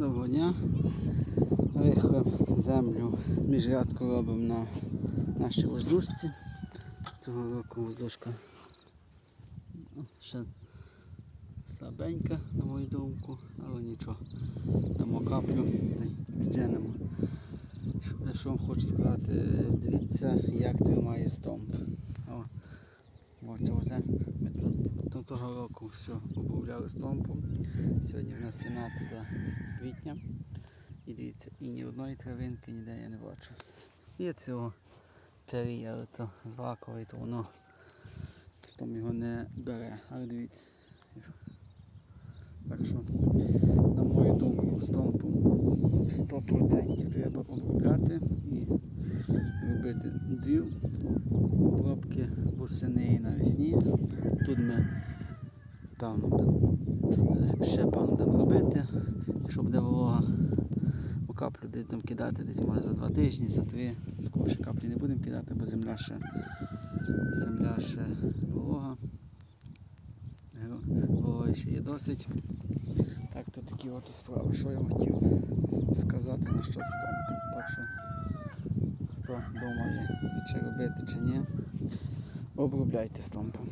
Доброго дня. Рихлимо землю міжрядку робимо на нашій воздушці. Цього року воздушка ще слабенька, на мою думку, але нічого. Дамо каплю та й підженемо. Що- вам хочу сказати, дивіться, як тримає стомп. О, Оце оце. Ми тут того року все обробляли стомпом. Сьогодні в нас 17 квітня. І дивіться, і ні одної травинки ніде я не бачу. Є цього тері, але то злаковий, то воно стом його не бере. Але дивіться. Так що, на мою думку, стомпом 100% треба обробляти і робити дві обробки восени і навесні. Тут ми певно ще певно будемо робити, якщо буде волога. У каплю будемо кидати десь може за два тижні, за три. Скоріше каплі не будемо кидати, бо земля ще, земля ще волога. Вологи ще є досить. Так, то такі от справи. Що я хотів сказати на що стомпу. Так що хто думає, чи робити, чи ні, обробляйте стомпом.